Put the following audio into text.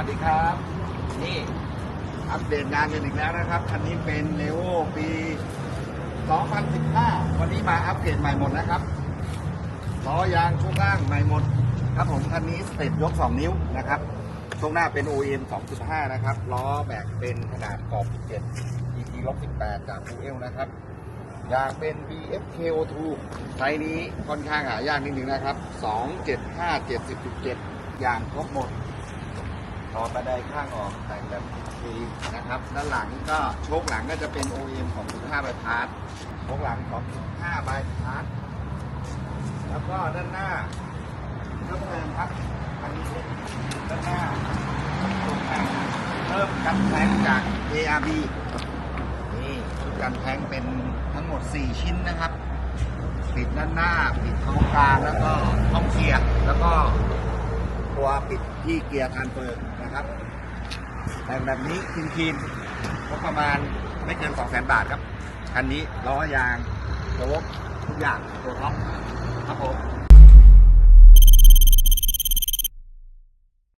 วัสดีครับ นี่อัปเดตงานกันอีกแล้วนะครับ คันนี้เป็นเลโอปี 2015 วันนี้มาอัปเกรดใหม่หมดนะครับล้อยางช่วงล่างใหม่หมด ครับผมคันนี้สเต็ปยก 2 นิ้วนะครับช่วงหน้าเป็น OEM 2.5 นะครับ ล้อแบกเป็นขนาดขอบ 17 ET ลบ18 จากฟูเอลนะครับยางเป็น BFKO2 ไซส์นี้ค่อนข้างหายากนิดนึงนะครับ 275 70.7 อย่างครบหมด ต่อบันไดข้างออกแต่งแบบฟรีนะครับด้านหลังก็โชคหลังก็จะเป็น OEM ของ15ใบพาร์ทโชคหลังของ15ใบพาร์ทแล้วก็ด้านหน้าเพิ่มเติมครับอันนี้ด้านหน้าเพิ่มกันแทงจาก ARB นี่ชุดกันแทงเป็นทั้งหมด 4 ชิ้นนะครับ ปิดด้านหน้า ปิดตรงกลางแล้วก็ห้องเกียร์แล้วก็ตัวปิดที่เกียร์ทานเฟอร์ ครับแต่งแบบนี้คินคินก็ประมาณไม่เกิน2 0 0 0 0 0บาทครับ คันนี้ล้อยางโชกทุกอย่างตัวท็อปครับผม